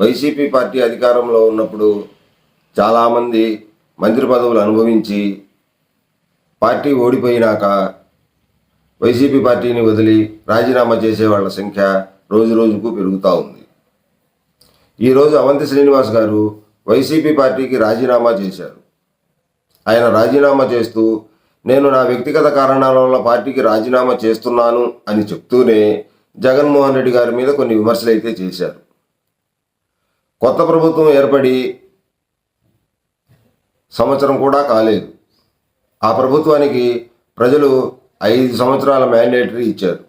YCP party అధికారంలో ఉన్నప్పుడు చాలామంది మంత్రి పదవులు అనుభవించి పార్టీ ఓడిపోయినాక వైసీపీ పార్టీని వదిలి రాజీనామా చేసే వాళ్ళ సంఖ్య రోజు రోజుకు పెరుగుతూ ఉంది. ఈరోజు అవంతి శ్రీనివాస్ గారు వైసీపీ పార్టీకి రాజీనామా చేశారు. ఆయన రాజీనామా చేస్తూ నేను నా వ్యక్తిగత కారణాల వల్ల పార్టీకి రాజీనామా చేస్తున్నాను అని చెప్తూనే జగన్మోహన్ రెడ్డి గారి మీద కొన్ని విమర్శలు అయితే చేశారు. కొత్త ప్రభుత్వం ఏర్పడి సంవత్సరం కూడా కాలేదు. ఆ ప్రభుత్వానికి ప్రజలు ఐదు సంవత్సరాల మ్యాండేటరీ ఇచ్చారు.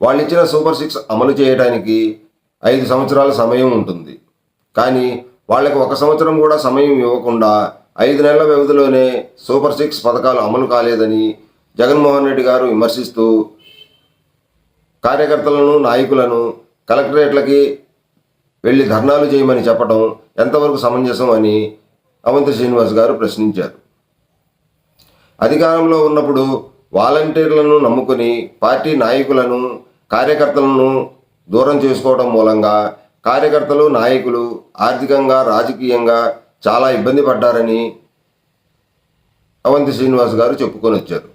వాళ్ళు ఇచ్చిన సూపర్ సిక్స్ అమలు చేయడానికి ఐదు సంవత్సరాల సమయం ఉంటుంది. కానీ వాళ్ళకి ఒక సంవత్సరం కూడా సమయం ఇవ్వకుండా ఐదు నెలల వ్యవధిలోనే సూపర్ సిక్స్ పథకాలు అమలు కాలేదని జగన్మోహన్ రెడ్డి గారు విమర్శిస్తూ కార్యకర్తలను నాయకులను కలెక్టరేట్లకి వెళ్ళి ధర్నాలు చేయమని చెప్పడం ఎంతవరకు సమంజసం అని అవంతి శ్రీనివాస్ గారు ప్రశ్నించారు. అధికారంలో ఉన్నప్పుడు వాలంటీర్లను నమ్ముకుని పార్టీ నాయకులను కార్యకర్తలను దూరం చేసుకోవడం మూలంగా కార్యకర్తలు నాయకులు ఆర్థికంగా రాజకీయంగా చాలా ఇబ్బంది పడ్డారని అవంతి శ్రీనివాస్ గారు చెప్పుకొని వచ్చారు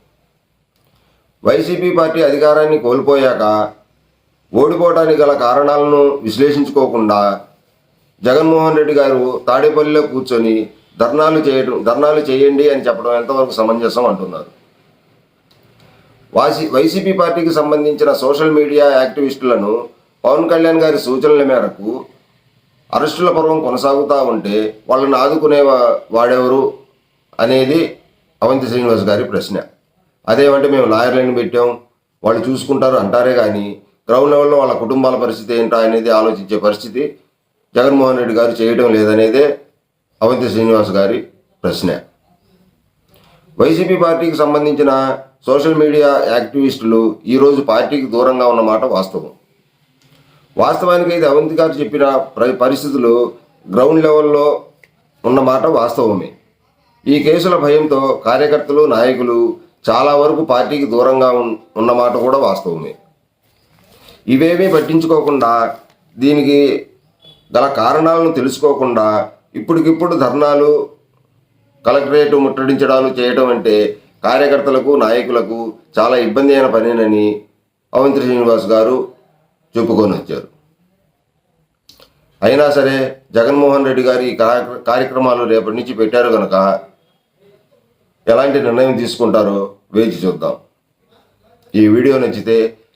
వైసీపీ పార్టీ అధికారాన్ని కోల్పోయాక ఓడిపోవడానికి గల కారణాలను విశ్లేషించుకోకుండా జగన్మోహన్ రెడ్డి గారు తాడేపల్లిలో కూర్చొని ధర్నాలు చేయడం ధర్నాలు చేయండి అని చెప్పడం ఎంతవరకు సమంజసం అంటున్నారు. వాసి వైసీపీ పార్టీకి సంబంధించిన సోషల్ మీడియా యాక్టివిస్టులను పవన్ కళ్యాణ్ గారి సూచనల మేరకు అరెస్టుల పర్వం కొనసాగుతూ ఉంటే వాళ్ళని ఆదుకునే వా- వాడెవరు అనేది అవంతి శ్రీనివాస్ గారి ప్రశ్న. అదేమంటే మేము లాయర్లను పెట్టాం వాళ్ళు చూసుకుంటారు అంటారే కానీ గ్రౌండ్ లెవెల్లో వాళ్ళ కుటుంబాల పరిస్థితి ఏంటో అనేది ఆలోచించే పరిస్థితి జగన్మోహన్ రెడ్డి గారు చేయడం లేదనేదే అవంతి శ్రీనివాస్ గారి ప్రశ్న. వైసీపీ పార్టీకి సంబంధించిన సోషల్ మీడియా యాక్టివిస్టులు ఈరోజు పార్టీకి దూరంగా ఉన్నమాట వాస్తవం. వాస్తవానికి అయితే అవంతి గారు చెప్పిన ప్ర- పరిస్థితులు గ్రౌండ్ లెవెల్లో ఉన్నమాట వాస్తవమే. ఈ కేసుల భయంతో కార్యకర్తలు నాయకులు చాలా వరకు పార్టీకి దూరంగా ఉన్- ఉన్నమాట కూడా వాస్తవమే. ఇవేమీ పట్టించుకోకుండా దీనికి గల కారణాలను తెలుసుకోకుండా ఇప్పటికిప్పుడు ధర్నాలు కలెక్టరేట్ ముట్టడించడాలు చేయటం అంటే కార్యకర్తలకు నాయకులకు చాలా ఇబ్బంది అయిన పనేనని అవంతి శ్రీనివాస్ గారు చెప్పుకొని వచ్చారు అయినా సరే జగన్మోహన్ రెడ్డి గారి కార్య- కార్యక్రమాలు రేపటి నుంచి పెట్టారు కనుక ఎలాంటి నిర్ణయం తీసుకుంటారో వేచి చూద్దాం. ఈ వీడియో నచ్చితే